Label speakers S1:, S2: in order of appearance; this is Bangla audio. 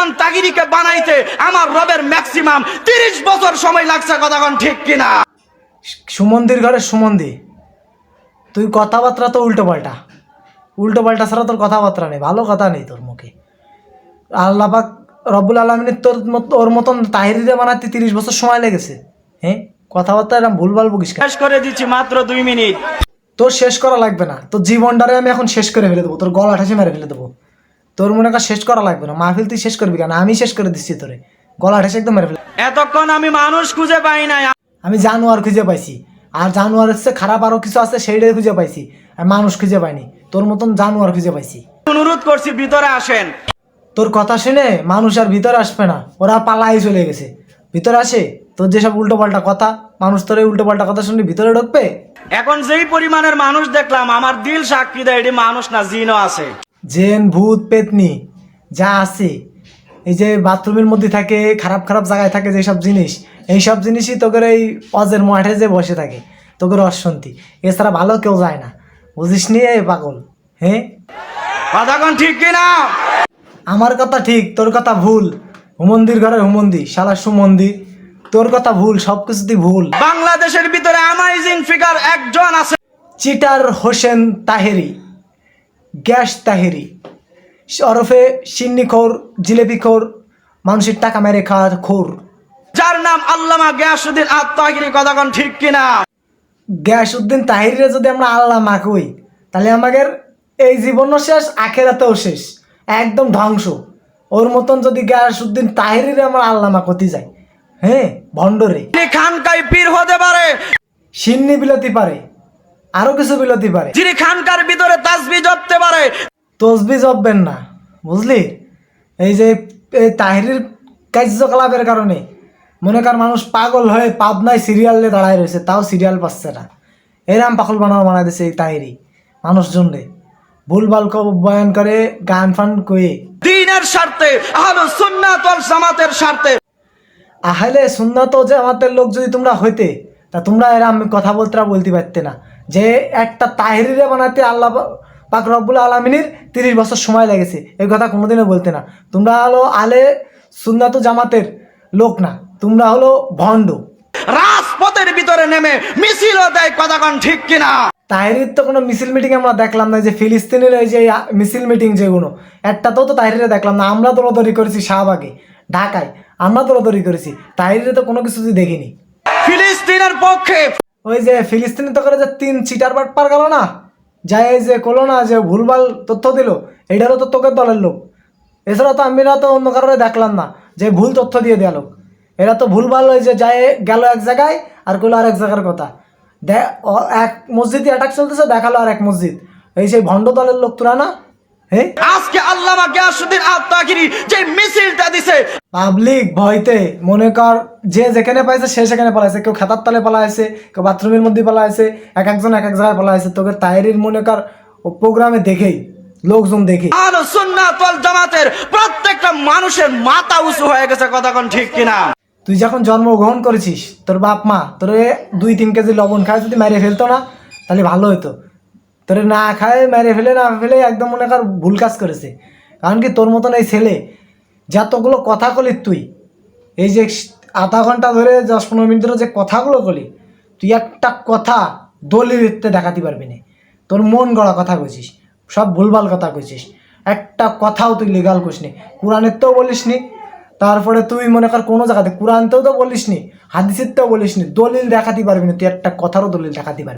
S1: একজন তাগিরিকে বানাইতে আমার রবের ম্যাক্সিমাম তিরিশ বছর সময় লাগছে কথা কোন ঠিক কিনা?
S2: সুমন্দির ঘরে সুমন্দি। তুই কথাবার্তা তো উল্টো পাল্টা। উল্টো পাল্টা ছাড়া তোর কথাবার্তা নেই ভালো কথা নেই তোর মুখে। আল্লাপাক রব্বুল আলমিনের তোর ওর মতন তাহিরিরে বানাতে তিরিশ বছর সময় লেগেছে। হ্যাঁ? কথাবার্তা এরকম ভুলভাল বকিস?
S1: শেষ করে দিচ্ছি মাত্র দুই মিনিট।
S2: তোর শেষ করা লাগবে না। তোর জীবনটারে আমি এখন শেষ করে ফেলে দেবো তোর গলা ঠাসে মেরে ফেলে দেবো। তোর মনে কর শেষ করা লাগবে না। মাহফিল তুই শেষ করবি কেন? আমি শেষ করে দিচ্ছি তোরে। গলা ঠাসে একদম মেরে ফেলে।
S1: এতক্ষণ আমি মানুষ খুঁজে পাই নাই।
S2: আমি জানোয়ার খুঁজে পাইছি। আর জানোয়ার হচ্ছে খারাপ আরও কিছু আছে সেইটাই খুঁজে পাইছি। আর মানুষ খুঁজে পাইনি। তোর মতন জানোয়ার খুঁজে পাইছি।
S1: অনুরোধ করছি ভিতরে আসেন।
S2: তোর কথা শুনে মানুষ আর ভিতরে আসবে না। ওরা পালাই চলে গেছে। ভিতরে আসে তোর যেসব উল্টো পাল্টা কথা মানুষ তোর উল্টো পাল্টা কথা শুনে ভিতরে ঢুকবে?
S1: এখন যেই পরিমাণের মানুষ দেখলাম আমার দিল সাক্ষী দেয় এটি মানুষ না জিনও আছে।
S2: জেন ভূত পেতনি যা আছে। এই যে বাথরুমের মধ্যে থাকে খারাপ খারাপ জায়গায় থাকে যেসব জিনিস এই সব জিনিসই তোদের এই অজের মাঠে যে বসে থাকে তোদের অশান্তি। এছাড়া ভালো কেউ যায় না। বুঝিস নি এই পাগল? হ্যাঁ
S1: কথা কোন ঠিক কিনা
S2: আমার কথা ঠিক তোর কথা ভুল। হুমন্দির ঘরে হুমন্দি শালা সুমন্দি। তোর কথা ভুল সব কিছুতেই ভুল।
S1: বাংলাদেশের ভিতরে অ্যামাইজিং ফিগার একজন আছে।
S2: চিটার হোসেন তাহেরি। গ্যাস তাহেরি। ওরফে সিন্নিখোর জিলেপিখোর মানুষের টাকা মেরে খাওয়া খোর।
S1: যার নাম আল্লামা গিয়াসুদ্দিন আত্মাগিরি কথা ঠিক কিনা?
S2: গ্যাস উদ্দিন তাহিরে যদি আমরা আল্লাহ মাকুই তাহলে আমাদের এই জীবনও শেষ আখেরাতেও শেষ একদম ধ্বংস। ওর মতন যদি গ্যাস উদ্দিন তাহিরে আমরা আল্লাহ মাকতি যাই হ্যাঁ ভণ্ডরে।
S1: তিনি খানকায় পীর হতে পারে।
S2: সিন্নি বিলতি পারে। আরও কিছু বিলতি পারে।
S1: যিনি খানকার ভিতরে তাসবি জপতে পারে।
S2: তসবি জপবেন না বুঝলি? এই যে এই তাহিরির কার্যকলাপের কারণে। মনে কর মানুষ পাগল হয়ে পাবনায় সিরিয়ালে দাঁড়ায় রয়েছে তাও সিরিয়াল পাচ্ছে না। এরাম পাগল বানানো বানায় দিছে এই তাহিরি মানুষজনরে ভুলভাল ক- বয়ান করে গান ফান কয়ে।
S1: দিনের স্বার্থে আহলে সুন্নাত ওয়াল জামাতের স্বার্থে।
S2: আহলে সুন্নত যে আমাদের লোক যদি তোমরা হইতে তা তোমরা এরাম কথা বলতে বলতে পারতে না। যে একটা তাহিরিরে বানাতে আল্লাহ পাক রব্বুল আলমিনীর তিরিশ বছর সময় লেগেছে। এই কথা কোনোদিনও বলতে না। তোমরা হলো আলে সুন্নাত জামাতের লোক না। তোমরা হলো ভণ্ড।
S1: রাজপথের ভিতরে নেমে মিছিলও দেয় কথা কোন ঠিক কিনা?
S2: তাহিরির তো কোনো মিছিল মিটিং আমরা দেখলাম না যে ফিলিস্তিনের এই যে মিছিল মিটিং যেগুলো একটা তো তো তাহিরে দেখলাম না। আমরা দৌড়দৌড়ি করেছি শাহবাগে ঢাকায়। আমরা দৌড়দৌড়ি করেছি। তাহিরে তো কোনো কিছুই দেখিনি।
S1: ফিলিস্তিনের পক্ষে
S2: ওই যে ফিলিস্তিনি তো করে যে তিন চিটার বাট পার গেল না, যাই এই যে করল না, যে ভুলভাল তথ্য দিল এটারও তো তোকে দলের লোক। এছাড়া তো আমিরা তো অন্য কারণে দেখলাম না, যে ভুল তথ্য দিয়ে দেওয়া লোক। এরা তো ভুলভাল ওই যে যায় গেল এক জায়গায় আর করল আর এক জায়গার কথা। এক মসজিদে অ্যাটাক চলতেছে, দেখাল আর এক মসজিদ। এই সেই ভণ্ড দলের লোক তোরা না
S1: আজকে আল্লামা গিয়াসুদ্দিন যে মিছিলটা দিছে।
S2: পাবলিক ভয়তে মনে কর যে যেখানে পাইছে সে সেখানে পালাইছে। কেউ খেতার তলে পালাইছে কেউ বাথরুমের মধ্যে পালাইছে এক একজন এক এক জায়গায় পালাইছে। তোকে তাইরির মনে কর ও প্রোগ্রামে দেখেই লোকজন দেখে
S1: আহলে সুন্নাত ওয়াল জামাতের প্রত্যেকটা মানুষের মাথা উঁচু হয়ে গেছে কথা ঠিক কিনা?
S2: তুই যখন জন্মগ্রহণ করেছিস তোর বাপ মা তোরে দুই তিন কেজি লবণ খায় যদি মেরে ফেলতো না তাহলে ভালো হতো তোরে না খায় মেরে ফেলে, না ফেলে, একদম মনে কর ভুল কাজ করেছে কারণ কি তোর মতন এই ছেলে যতগুলো কথা কলি তুই, এই যে আধা ঘণ্টা ধরে দশ পনেরো মিনিট ধরে যে কথাগুলো কলি, তুই একটা কথা দলিতে দেখাতে পারবি না তোর মন গড়া কথা কইছিস, সব ভুলভাল কথা কইছিস, একটা কথাও তুই লিগাল করিস নি কোরআনের তো বলিস নি, তারপরে তুই মনে কর কোনো জায়গাতে, কোরআনতেও তো বলিস নি হাদিসের তো বলিস নি, দলিল দেখাতে পারবি না, তুই একটা কথারও দলিল দেখাতে পারবি।